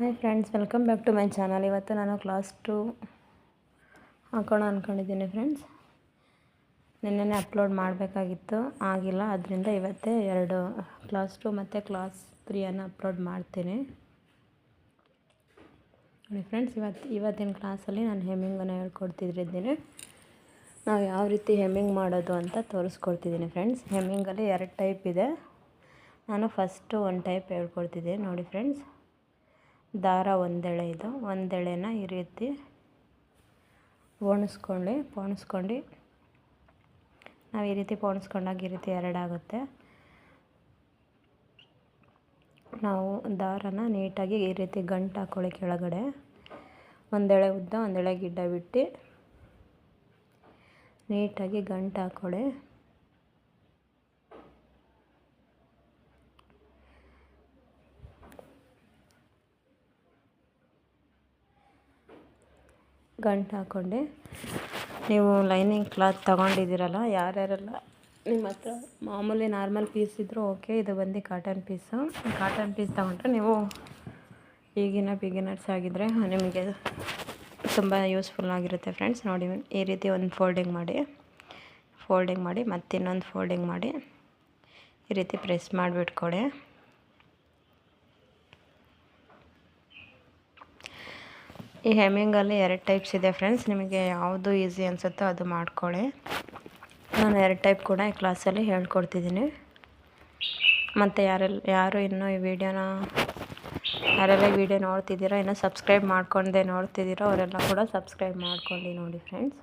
Hi friends welcome back to my channel ಇವತ್ತು ನಾನು class to ಹಾಕೋಣ ಅಂದ್ಕೊಂಡಿದ್ದೀನಿ ಫ್ರೆಂಡ್ಸ್ ನಿನ್ನೆ ಅಪ್ಲೋಡ್ ಮಾಡಬೇಕಾಗಿತ್ತು. ಆಗಿಲ್ಲ ಅದರಿಂದ ಇವತ್ತೇ ಎರಡು ಕ್ಲಾಸ್ ಟು ಮತ್ತು ಕ್ಲಾಸ್ ತ್ರೀಯನ್ನು ಅಪ್ಲೋಡ್ ಮಾಡ್ತೀನಿ. ನೋಡಿ ಫ್ರೆಂಡ್ಸ್ ಇವತ್ತು, ಇವತ್ತಿನ ಕ್ಲಾಸಲ್ಲಿ ನಾನು ಹೆಮ್ಮಿಂಗನ್ನು ಹೇಳ್ಕೊಡ್ತಿದ್ದೀನಿ ನಾವು ಯಾವ ರೀತಿ ಹೆಮ್ಮಿಂಗ್ ಮಾಡೋದು ಅಂತ ತೋರಿಸ್ಕೊಡ್ತಿದ್ದೀನಿ ಫ್ರೆಂಡ್ಸ್ ಹೆಮ್ಮಿಂಗಲ್ಲಿ ಎರಡು ಟೈಪ್ ಇದೆ. ನಾನು ಫಸ್ಟು ಒಂದು ಟೈಪ್ ಹೇಳ್ಕೊಡ್ತಿದ್ದೀನಿ. ನೋಡಿ ಫ್ರೆಂಡ್ಸ್ ದಾರ ಒಂದೆಳೆ ಇದು. ಒಂದೆಳೆನ ಈ ರೀತಿ ಒಣಸ್ಕೊಳ್ಳಿ ಪೋಣಿಸ್ಕೊಂಡು. ನಾವು ಈ ರೀತಿ ಪೋಣಿಸ್ಕೊಂಡಾಗ ಈ ರೀತಿ ಎರಡಾಗುತ್ತೆ. ನಾವು ದಾರನ ನೀಟಾಗಿ ಈ ರೀತಿ ಗಂಟು ಹಾಕೊಳ್ಳಿ ಕೆಳಗಡೆ. ಒಂದೆಳೆ ಉದ್ದ, ಒಂದೆಳೆ ಗಿಡ್ಡ ಬಿಟ್ಟು ನೀಟಾಗಿ ಗಂಟು ಹಾಕ್ಕೊಳ್ಳಿ ಗಂಟು ಹಾಕ್ಕೊಂಡು ನೀವು ಲೈನಿಂಗ್ ಕ್ಲಾತ್ ತೊಗೊಂಡಿದ್ದೀರಲ್ಲ, ಯಾರ್ಯಾರೆಲ್ಲ? ನಿಮ್ಮ ಹತ್ರ ಮಾಮೂಲಿ ನಾರ್ಮಲ್ ಪೀಸ್ ಇದ್ದರೂ ಓಕೆ, ಇದು ಬಂದು ಕಾಟನ್ ಪೀಸು. ಕಾಟನ್ ಪೀಸ್ ತೊಗೊಂಡ್ರೆ ನೀವು ಈಗಿನ ಬಿಗಿನರ್ಸ್ ಆಗಿದ್ದರೆ ನಿಮಗೆ ತುಂಬ ಯೂಸ್ಫುಲ್ ಆಗಿರುತ್ತೆ ಫ್ರೆಂಡ್ಸ್. ನೋಡಿ, ಈ ರೀತಿ ಒಂದು ಫೋಲ್ಡಿಂಗ್ ಮಾಡಿ ಫೋಲ್ಡಿಂಗ್ ಮಾಡಿ ಮತ್ತಿನ್ನೊಂದು ಫೋಲ್ಡಿಂಗ್ ಮಾಡಿ ಈ ರೀತಿ ಪ್ರೆಸ್ ಮಾಡಿಬಿಟ್ಕೊಡಿ. ಈ ಹೆಮ್ಮಿಂಗಲ್ಲಿ ಎರಡು ಟೈಪ್ಸ್ ಇದೆ ಫ್ರೆಂಡ್ಸ್. ನಿಮಗೆ ಯಾವುದು ಈಸಿ ಅನಿಸುತ್ತೋ ಅದು ಮಾಡ್ಕೊಳ್ಳಿ. ನಾನು ಎರಡು ಟೈಪ್ ಕೂಡ ಈ ಕ್ಲಾಸಲ್ಲಿ ಹೇಳ್ಕೊಡ್ತಿದ್ದೀನಿ. ಮತ್ತು ಯಾರೆಲ್ಲ ಯಾರು ಇನ್ನೂ ಈ ವಿಡಿಯೋನ, ಯಾರೆಲ್ಲ ವಿಡಿಯೋ ನೋಡ್ತಿದ್ದೀರೋ, ಇನ್ನೂ ಸಬ್ಸ್ಕ್ರೈಬ್ ಮಾಡ್ಕೊಂಡೆ ನೋಡ್ತಿದ್ದೀರೋ, ಅವರೆಲ್ಲ ಕೂಡ ಸಬ್ಸ್ಕ್ರೈಬ್ ಮಾಡ್ಕೊಳ್ಳಿ ನೋಡಿ ಫ್ರೆಂಡ್ಸ್.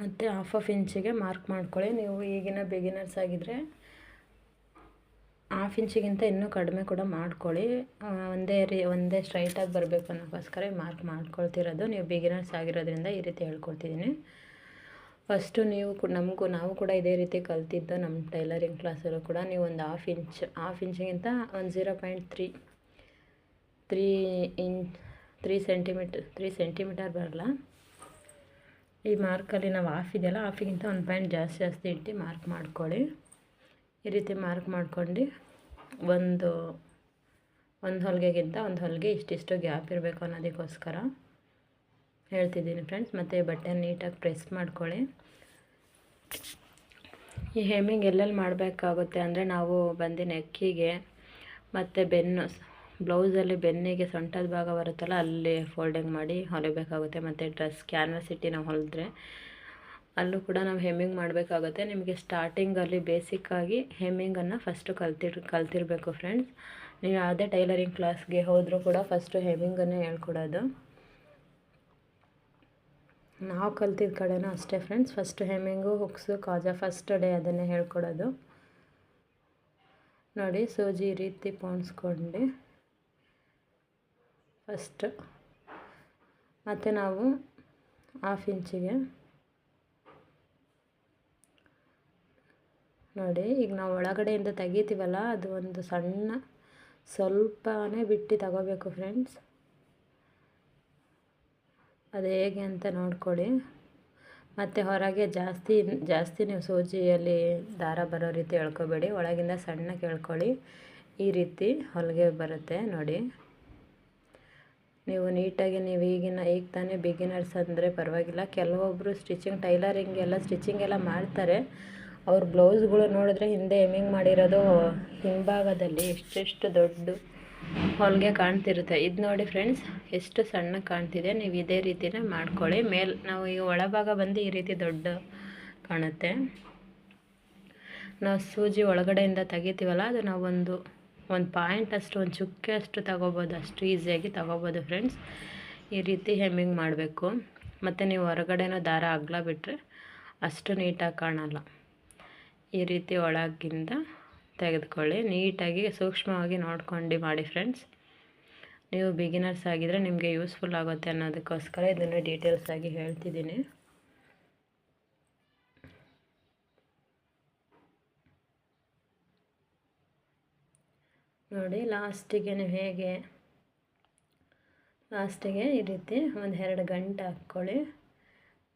ಮತ್ತು ಹಾಫ್ ಆಫ್ ಇಂಚಿಗೆ ಮಾರ್ಕ್ ಮಾಡ್ಕೊಳ್ಳಿ. ನೀವು ಈಗಿನ ಬಿಗಿನರ್ಸ್ ಆಗಿದ್ದರೆ ಹಾಫ್ ಇಂಚಿಗಿಂತ ಇನ್ನೂ ಕಡಿಮೆ ಕೂಡ ಮಾಡ್ಕೊಳ್ಳಿ. ಒಂದೇ ರೀ, ಒಂದೇ ಸ್ಟ್ರೈಟಾಗಿ ಬರಬೇಕು ಅನ್ನೋಕ್ಕೋಸ್ಕರ ಮಾರ್ಕ್ ಮಾಡ್ಕೊಳ್ತಿರೋದು. ನೀವು ಬಿಗಿನರ್ಸ್ ಆಗಿರೋದ್ರಿಂದ ಈ ರೀತಿ ಹೇಳ್ಕೊಳ್ತಿದ್ದೀನಿ. ಫಸ್ಟು ನೀವು ನಮಗೂ, ನಾವು ಕೂಡ ಇದೇ ರೀತಿ ಕಲ್ತಿದ್ದು ನಮ್ಮ ಟೈಲರಿಂಗ್ ಕ್ಲಾಸಲ್ಲೂ ಕೂಡ. ನೀವು ಒಂದು ಹಾಫ್ ಇಂಚ್ ಹಾಫ್ ಇಂಚಿಗಿಂತ ಒಂದು zero point three three inch three centimetre three centimetre ಬರಲ್ಲ. ಈ ಮಾರ್ಕಲ್ಲಿ ನಾವು ಹಾಫ್ ಇದೆಯಲ್ಲ ಆಫಿಗಿಂತ ಒಂದು ಪಾಯಿಂಟ್ ಜಾಸ್ತಿ ಜಾಸ್ತಿ ಇಟ್ಟು ಮಾರ್ಕ್ ಮಾಡ್ಕೊಳ್ಳಿ. ಈ ರೀತಿ ಮಾರ್ಕ್ ಮಾಡ್ಕೊಂಡು ಒಂದು ಒಂದು ಹೊಲಿಗೆಗಿಂತ ಒಂದು ಹೊಲಿಗೆ ಇಷ್ಟಿಷ್ಟು ಗ್ಯಾಪ್ ಇರಬೇಕು ಅನ್ನೋದಕ್ಕೋಸ್ಕರ ಹೇಳ್ತಿದ್ದೀನಿ ಫ್ರೆಂಡ್ಸ್ ಮತ್ತು ಬಟ್ಟೆ ನೀಟಾಗಿ ಪ್ರೆಸ್ ಮಾಡ್ಕೊಳ್ಳಿ. ಈ ಹೇಮಿಂಗ್ ಎಲ್ಲೆಲ್ಲಿ ಮಾಡಬೇಕಾಗುತ್ತೆ ಅಂದರೆ ನಾವು ಬಂದಿನ ನೆಕ್ಕಿಗೆ ಮತ್ತು ಬೆನ್ನು ಬ್ಲೌಸಲ್ಲಿ ಬೆನ್ನಿಗೆ ಸೊಂಟದ ಭಾಗ ಬರುತ್ತಲ್ಲ, ಅಲ್ಲಿ ಫೋಲ್ಡಿಂಗ್ ಮಾಡಿ ಹೊಲಿಬೇಕಾಗುತ್ತೆ. ಮತ್ತು ಡ್ರೆಸ್ ಕ್ಯಾನ್ವಸ್ ಇಟ್ಟು ನಾವು ಹೊಲಿದ್ರೆ ಅಲ್ಲೂ ಕೂಡ ನಾವು ಹೆಮ್ಮಿಂಗ್ ಮಾಡಬೇಕಾಗುತ್ತೆ. ನಿಮಗೆ ಸ್ಟಾರ್ಟಿಂಗಲ್ಲಿ ಬೇಸಿಕ್ಕಾಗಿ ಹೆಮ್ಮಿಂಗನ್ನು ಫಸ್ಟು ಕಲ್ತಿರ್, ಕಲ್ತಿರಬೇಕು ಫ್ರೆಂಡ್ಸ್ ನೀವು ಯಾವುದೇ ಟೈಲರಿಂಗ್ ಕ್ಲಾಸ್ಗೆ ಹೋದರೂ ಕೂಡ ಫಸ್ಟು ಹೆಮ್ಮಿಂಗನ್ನೇ ಹೇಳ್ಕೊಡೋದು. ನಾವು ಕಲ್ತಿದ್ದ ಕಡೆನೂ ಅಷ್ಟೇ ಫ್ರೆಂಡ್ಸ್ ಫಸ್ಟು ಹೆಮ್ಮಿಂಗು ಹುಕ್ಸು ಕಾಜಾ ಫಸ್ಟ್ ಡೇ ಅದನ್ನೇ ಹೇಳ್ಕೊಡೋದು. ನೋಡಿ, ಸೂಜಿ ಈ ರೀತಿ ಪೋಣಿಸ್ಕೊಂಡು ಫಸ್ಟ್ ಮತ್ತು ನಾವು ಹಾಫ್ ಇಂಚಿಗೆ. ನೋಡಿ, ಈಗ ನಾವು ಒಳಗಡೆಯಿಂದ ತೆಗಿತೀವಲ್ಲ, ಅದು ಒಂದು ಸಣ್ಣ, ಸ್ವಲ್ಪನೇ ಬಿಟ್ಟು ತಗೋಬೇಕು ಫ್ರೆಂಡ್ಸ್ ಅದು ಹೇಗೆ ಅಂತ ನೋಡ್ಕೊಳ್ಳಿ. ಮತ್ತು ಹೊರಗೆ ಜಾಸ್ತಿ ಜಾಸ್ತಿ ನೀವು ಸೂಜಿಯಲ್ಲಿ ದಾರ ಬರೋ ರೀತಿ ಎಳ್ಕೊಬೇಡಿ ಒಳಗಿಂದ ಸಣ್ಣ ಕೇಳ್ಕೊಳ್ಳಿ. ಈ ರೀತಿ ಹೊಲಿಗೆ ಬರುತ್ತೆ, ನೋಡಿ. ನೀವು ನೀಟಾಗಿ ನೀವು ಈಗಿನ ಈಗ ತಾನೇ ಬಿಗಿನರ್ಸ್ ಅಂದರೆ ಪರವಾಗಿಲ್ಲ. ಕೆಲವೊಬ್ಬರು ಸ್ಟಿಚಿಂಗ್ ಟೈಲರಿಂಗ್ ಎಲ್ಲ ಸ್ಟಿಚಿಂಗ್ ಎಲ್ಲ ಮಾಡ್ತಾರೆ. ಅವ್ರ ಬ್ಲೌಸ್ಗಳು ನೋಡಿದ್ರೆ ಹಿಂದೆ ಎಮ್ಮಿಂಗ್ ಮಾಡಿರೋದು ಹಿಂಭಾಗದಲ್ಲಿ ಎಷ್ಟೆಷ್ಟು ದೊಡ್ಡ ಹೊಲಿಗೆ ಕಾಣ್ತಿರುತ್ತೆ. ಇದು ನೋಡಿ ಫ್ರೆಂಡ್ಸ್ ಎಷ್ಟು ಸಣ್ಣ ಕಾಣ್ತಿದೆ. ನೀವು ಇದೇ ರೀತಿನೇ ಮಾಡ್ಕೊಳ್ಳಿ. ಮೇಲೆ, ನಾವು ಈ ಒಳಭಾಗ ಬಂದು ಈ ರೀತಿ ದೊಡ್ಡ ಕಾಣುತ್ತೆ. ನಾವು ಸೂಜಿ ಒಳಗಡೆಯಿಂದ ತೆಗಿತೀವಲ್ಲ, ಅದು ನಾವು ಒಂದು ಪಾಯಿಂಟ್ ಅಷ್ಟು, ಒಂದು ಚುಕ್ಕೆ ಅಷ್ಟು ತಗೋಬೋದು, ಅಷ್ಟು ಈಸಿಯಾಗಿ ತಗೋಬೋದು ಫ್ರೆಂಡ್ಸ್ ಈ ರೀತಿ ಹೆಮ್ಮಿಂಗ್ ಮಾಡಬೇಕು. ಮತ್ತು ನೀವು ಹೊರಗಡೆನೂ ದಾರ ಅಗ್ಲ ಬಿಟ್ಟರೆ ಅಷ್ಟು ನೀಟಾಗಿ ಕಾಣಲ್ಲ. ಈ ರೀತಿ ಒಳಗಿಂದ ತೆಗೆದುಕೊಳ್ಳಿ. ನೀಟಾಗಿ, ಸೂಕ್ಷ್ಮವಾಗಿ ನೋಡ್ಕೊಂಡು ಮಾಡಿ ಫ್ರೆಂಡ್ಸ್ ನೀವು ಬಿಗಿನರ್ಸ್ ಆಗಿದ್ದರೆ ನಿಮಗೆ ಯೂಸ್ಫುಲ್ ಆಗುತ್ತೆ ಅನ್ನೋದಕ್ಕೋಸ್ಕರ ಇದನ್ನು ಡೀಟೇಲ್ಸ್ ಆಗಿ ಹೇಳ್ತಿದ್ದೀನಿ. ನೋಡಿ, ಲಾಸ್ಟಿಗೆ ನೀವು ಹೇಗೆ? ಲಾಸ್ಟಿಗೆ ಈ ರೀತಿ ಒಂದು ಎರಡು ಗಂಟೆ ಹಾಕ್ಕೊಳ್ಳಿ.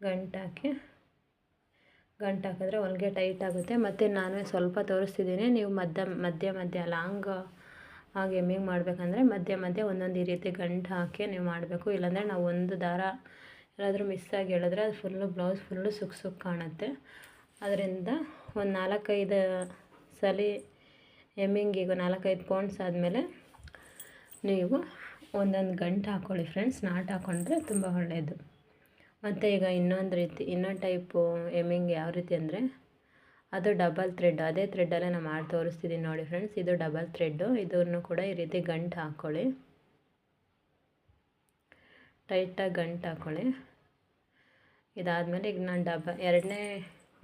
ಗಂಟು ಹಾಕಿ, ಗಂಟು ಹಾಕಿದ್ರೆ ಹೊಲಿಗೆ ಟೈಟ್ ಆಗುತ್ತೆ. ಮತ್ತು ನಾನು ಸ್ವಲ್ಪ ತೋರಿಸ್ತಿದ್ದೀನಿ. ನೀವು ಮಧ್ಯ ಮಧ್ಯ ಮಧ್ಯ ಲಾಂಗ್ ಹಾಗೆ ಎಮ್ಮಿಂಗ್ ಮಾಡಬೇಕಂದ್ರೆ ಮಧ್ಯ ಮಧ್ಯ ಒಂದೊಂದು ಈ ರೀತಿ ಗಂಟು ಹಾಕಿ ನೀವು ಮಾಡಬೇಕು. ಇಲ್ಲಾಂದರೆ ನಾವು ಒಂದು ದಾರ ಎಲ್ಲಾದರೂ ಆಗಿ ಹೇಳಿದ್ರೆ ಅದು ಫುಲ್ಲು ಬ್ಲೌಸ್ ಫುಲ್ಲು ಸುಕ್ ಸುಕ್ ಕಾಣುತ್ತೆ. ಅದರಿಂದ ಒಂದು ನಾಲ್ಕೈದು ಸಲ ಎಮ್ಮಿಂಗಿಗೆ ನಾಲ್ಕೈದು ಪೌಂಡ್ಸ್ ಆದಮೇಲೆ ನೀವು ಒಂದೊಂದು ಗಂಟು ಹಾಕ್ಕೊಳ್ಳಿ ಫ್ರೆಂಡ್ಸ್ ನಾಟ್ ಹಾಕ್ಕೊಂಡ್ರೆ ತುಂಬ ಒಳ್ಳೆಯದು ಮತ್ತು ಈಗ ಇನ್ನೊಂದು ರೀತಿ, ಇನ್ನೊಂದು ಟೈಪು ಎಮ್ಮಿಂಗ್ ಯಾವ ರೀತಿ ಅಂದರೆ, ಅದು ಡಬಲ್ ಥ್ರೆಡ್ ಅದೇ ಥ್ರೆಡ್ಡಲ್ಲೇ ನಾನು ಮಾಡಿ ತೋರಿಸ್ತಿದ್ದೀನಿ ನೋಡಿ ಫ್ರೆಂಡ್ಸ್ ಇದು ಡಬಲ್ ಥ್ರೆಡ್ಡು ಇದನ್ನು ಕೂಡ ಈ ರೀತಿ ಗಂಟು ಹಾಕ್ಕೊಳ್ಳಿ ಟೈಟಾಗಿ ಗಂಟು ಹಾಕ್ಕೊಳ್ಳಿ ಇದಾದಮೇಲೆ ಈಗ ನಾನು ಡಬ, ಎರಡನೇ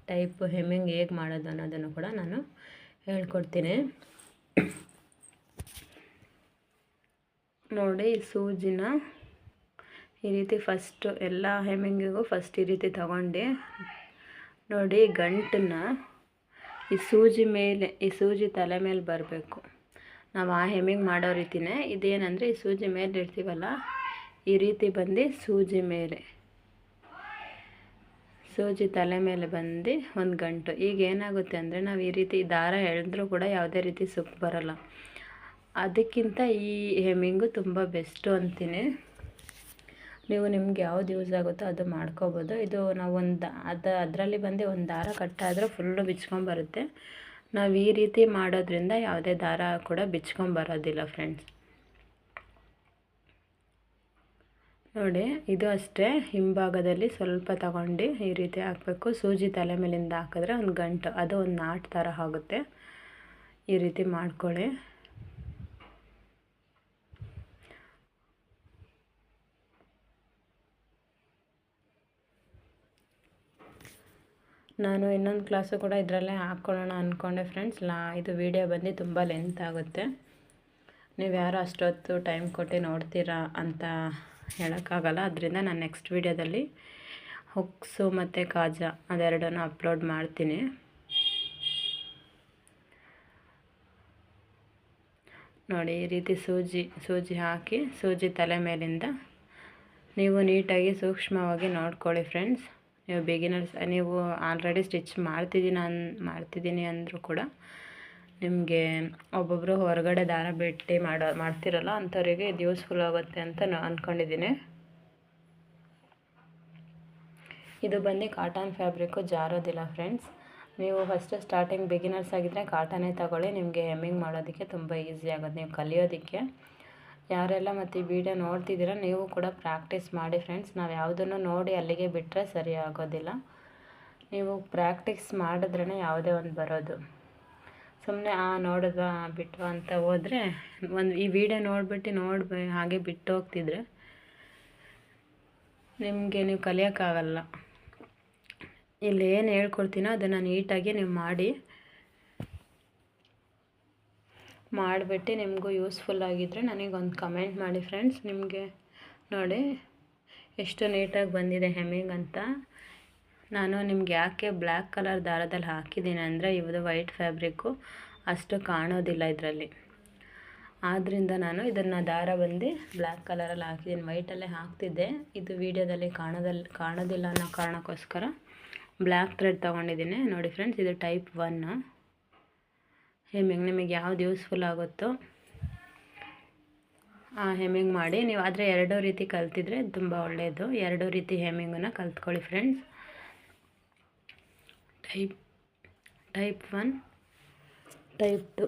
ಟೈಪ್ ಹೆಮ್ಮಿಂಗ್ ಹೇಗೆ ಮಾಡೋದು ಅನ್ನೋದನ್ನು ಕೂಡ ನಾನು ಹೇಳ್ಕೊಡ್ತೀನಿ. ನೋಡಿ, ಸೂಜಿನ ಈ ರೀತಿ ಫಸ್ಟು ಎಲ್ಲ ಹೆಮ್ಮಿಂಗಿಗೂ ಫಸ್ಟ್ ಈ ರೀತಿ ತಗೊಂಡು, ನೋಡಿ ಗಂಟನ್ನ ಈ ಸೂಜಿ ಮೇಲೆ, ಈ ಸೂಜಿ ತಲೆ ಮೇಲೆ ಬರಬೇಕು. ನಾವು ಆ ಹೆಮ್ಮಿಂಗ್ ಮಾಡೋ ರೀತಿನೇ ಇದೇನಂದರೆ ಈ ಸೂಜಿ ಮೇಲೆ ಇಡ್ತೀವಲ್ಲ, ಈ ರೀತಿ ಬಂದು ಸೂಜಿ ಮೇಲೆ. ಸೂಜಿ ತಲೆ ಮೇಲೆ ಬಂದು ಒಂದು ಗಂಟು. ಈಗ ಏನಾಗುತ್ತೆ ಅಂದರೆ ನಾವು ಈ ರೀತಿ ದಾರ ಎಳೆದ್ರೂ ಕೂಡ ಯಾವುದೇ ರೀತಿ ಸುಖ ಬರಲ್ಲ. ಅದಕ್ಕಿಂತ ಈ ಹೆಮ್ಮಿಂಗು ತುಂಬ ಬೆಸ್ಟು ಅಂತೀನಿ. ನೀವು ನಿಮ್ಗೆ ಯಾವ್ದು ಯೂಸ್ ಆಗುತ್ತೋ ಅದು ಮಾಡ್ಕೋಬೋದು. ಇದು ನಾವು ಒಂದು ಅದು, ಅದರಲ್ಲಿ ಬಂದು ಒಂದು ದಾರ ಕಟ್ಟಾದರೆ ಫುಲ್ಲು ಬಿಚ್ಕೊಂಬರುತ್ತೆ. ನಾವು ಈ ರೀತಿ ಮಾಡೋದ್ರಿಂದ ಯಾವುದೇ ದಾರ ಕೂಡ ಬಿಚ್ಕೊಂಬರೋದಿಲ್ಲ, ಫ್ರೆಂಡ್ಸ್. ನೋಡಿ, ಇದು ಅಷ್ಟೇ. ಹಿಂಭಾಗದಲ್ಲಿ ಸ್ವಲ್ಪ ತಗೊಂಡು ಈ ರೀತಿ ಹಾಕಬೇಕು. ಸೂಜಿ ತಲೆ ಮೇಲಿಂದ ಹಾಕಿದ್ರೆ ಒಂದು ಗಂಟು, ಅದು ಒಂದು ನಾಟ್ ಥರ ಆಗುತ್ತೆ. ಈ ರೀತಿ ಮಾಡ್ಕೊಳ್ಳಿ. ನಾನು ಇನ್ನೊಂದು ಕ್ಲಾಸು ಕೂಡ ಇದರಲ್ಲೇ ಹಾಕ್ಕೊಳ್ಳೋಣ ಅಂದ್ಕೊಂಡೆ ಫ್ರೆಂಡ್ಸ್. ಲಾ, ಇದು ವಿಡಿಯೋ ಬಂದು ತುಂಬ ಲೆಂತ್ ಆಗುತ್ತೆ. ನೀವು ಯಾರು ಅಷ್ಟೊತ್ತು ಟೈಮ್ ಕೊಟ್ಟು ನೋಡ್ತೀರಾ ಅಂತ ಹೇಳೋಕ್ಕಾಗಲ್ಲ. ಅದರಿಂದ ನಾನು ನೆಕ್ಸ್ಟ್ ವೀಡಿಯೋದಲ್ಲಿ ಹುಕ್ಸು ಮತ್ತು ಕಾಜ ಅದೆರಡನ್ನು ಅಪ್ಲೋಡ್ ಮಾಡ್ತೀನಿ. ನೋಡಿ ಈ ರೀತಿ ಸೂಜಿ ಸೂಜಿ ಹಾಕಿ, ಸೂಜಿ ತಲೆ ಮೇಲಿಂದ ನೀವು ನೀಟಾಗಿ ಸೂಕ್ಷ್ಮವಾಗಿ ನೋಡ್ಕೊಳ್ಳಿ ಫ್ರೆಂಡ್ಸ್ ನೀವು ಬಿಗಿನರ್ಸ್ ನೀವು ಆಲ್ರೆಡಿ ಸ್ಟಿಚ್ ಮಾಡ್ತಿದ್ದೀನಿ ಅನ್, ಮಾಡ್ತಿದ್ದೀನಿ ಅಂದರೂ ಕೂಡ ನಿಮಗೆ ಒಬ್ಬೊಬ್ಬರು ಹೊರಗಡೆ ದಾರ ಬಿಟ್ಟು ಮಾಡೋ, ಮಾಡ್ತಿರಲ್ಲ ಅಂಥವರಿಗೆ ಇದು ಯೂಸ್ಫುಲ್ ಆಗುತ್ತೆ ಅಂತ ನಾನು ಅಂದ್ಕೊಂಡಿದ್ದೀನಿ ಇದು ಬಂದು ಕಾಟನ್ ಫ್ಯಾಬ್ರಿಕ್ಕು ಜಾರೋದಿಲ್ಲ ಫ್ರೆಂಡ್ಸ್ ನೀವು ಫಸ್ಟ್ ಸ್ಟಾರ್ಟಿಂಗ್ ಬಿಗಿನರ್ಸ್ ಆಗಿದ್ದರೆ ಕಾಟನೇ ತಗೊಳ್ಳಿ, ನಿಮಗೆ ಹೆಮ್ಮಿಂಗ್ ಮಾಡೋದಕ್ಕೆ ತುಂಬ ಈಸಿ ಆಗುತ್ತೆ, ನೀವು ಕಲಿಯೋದಕ್ಕೆ. ಯಾರೆಲ್ಲ ಮತ್ತು ಈ ವಿಡಿಯೋ ನೋಡ್ತಿದ್ದೀರ, ನೀವು ಕೂಡ ಪ್ರಾಕ್ಟೀಸ್ ಮಾಡಿ ಫ್ರೆಂಡ್ಸ್ ನಾವು ಯಾವುದನ್ನು ನೋಡಿ ಅಲ್ಲಿಗೆ ಬಿಟ್ಟರೆ ಸರಿ ಆಗೋದಿಲ್ಲ. ನೀವು ಪ್ರಾಕ್ಟೀಸ್ ಮಾಡಿದ್ರೇ ಯಾವುದೇ ಒಂದು ಬರೋದು. ಸುಮ್ಮನೆ ಆ, ನೋಡಿದ್ವಾ ಬಿಟ್ಟು ಅಂತ ಹೋದರೆ, ಒಂದು ಈ ವಿಡಿಯೋ ನೋಡಿಬಿಟ್ಟು ನೋಡಿ ಹಾಗೆ ಬಿಟ್ಟು ಹೋಗ್ತಿದ್ರೆ ನಿಮಗೆ ನೀವು ಕಲಿಯೋಕ್ಕಾಗಲ್ಲ. ಇಲ್ಲಿ ಏನು ಹೇಳ್ಕೊಡ್ತೀನೋ ಅದನ್ನು ನೀಟಾಗಿ ನೀವು ಮಾಡಿ, ಮಾಡಿಬಿಟ್ಟು ನಿಮಗೂ ಯೂಸ್ಫುಲ್ ಆಗಿದ್ದರೆ ನನಗೊಂದು ಕಮೆಂಟ್ ಮಾಡಿ ಫ್ರೆಂಡ್ಸ್ ನಿಮಗೆ ನೋಡಿ, ಎಷ್ಟು ನೀಟಾಗಿ ಬಂದಿದೆ ಹೆಮ್ಮಿಂಗ್ ಅಂತ. ನಾನು ನಿಮ್ಗೆ ಯಾಕೆ ಬ್ಲ್ಯಾಕ್ ಕಲರ್ ದಾರದಲ್ಲಿ ಹಾಕಿದ್ದೀನಿ ಅಂದರೆ ಇವುದು ವೈಟ್ ಫ್ಯಾಬ್ರಿಕ್ಕು ಅಷ್ಟು ಕಾಣೋದಿಲ್ಲ ಇದರಲ್ಲಿ. ಆದ್ದರಿಂದ ನಾನು ಇದನ್ನು ದಾರ ಬಂದು ಬ್ಲ್ಯಾಕ್ ಕಲರಲ್ಲಿ ಹಾಕಿದ್ದೀನಿ. ವೈಟಲ್ಲೇ ಹಾಕ್ತಿದ್ದೆ. ಇದು ವೀಡಿಯೋದಲ್ಲಿ ಕಾಣೋದಲ್, ಕಾಣೋದಿಲ್ಲ ಅನ್ನೋ ಕಾರಣಕ್ಕೋಸ್ಕರ ಬ್ಲ್ಯಾಕ್ ಥ್ರೆಡ್ ತೊಗೊಂಡಿದ್ದೀನಿ. ನೋಡಿ ಫ್ರೆಂಡ್ಸ್, ಇದು ಟೈಪ್ ಒನ್ನು ಹೆಮ್ಮಿಂಗ್ ನಿಮಗೆ ಯಾವ್ದು ಯೂಸ್ಫುಲ್ ಆಗುತ್ತೋ ಆ ಹೆಮ್ಮಿಂಗ್ ಮಾಡಿ. ನೀವು ಆದರೆ ಎರಡೂ ರೀತಿ ಕಲ್ತಿದ್ರೆ ತುಂಬ ಒಳ್ಳೆಯದು ಎರಡೂ ರೀತಿ ಹೆಮ್ಮಿಂಗನ್ನು ಕಲ್ತ್ಕೊಳ್ಳಿ friends. Type type one, type two.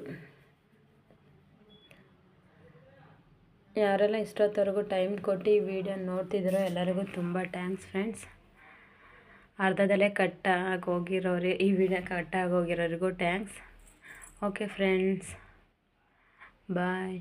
ಯಾರೆಲ್ಲ ಇಷ್ಟೊತ್ತವರೆಗೂ ಟೈಮ್ ಕೊಟ್ಟು ಈ ವಿಡಿಯೋ ನೋಡ್ತಿದ್ರೋ ಎಲ್ಲರಿಗೂ ತುಂಬ ಥ್ಯಾಂಕ್ಸ್ ಫ್ರೆಂಡ್ಸ್. ಅರ್ಧದಲ್ಲೇ ಕಟ್ ಹೋಗಿರೋರಿ ಈ ವಿಡಿಯೋ ಕಟ್ ಹೋಗಿರೋರಿಗೂ ಥ್ಯಾಂಕ್ಸ್. Okay friends bye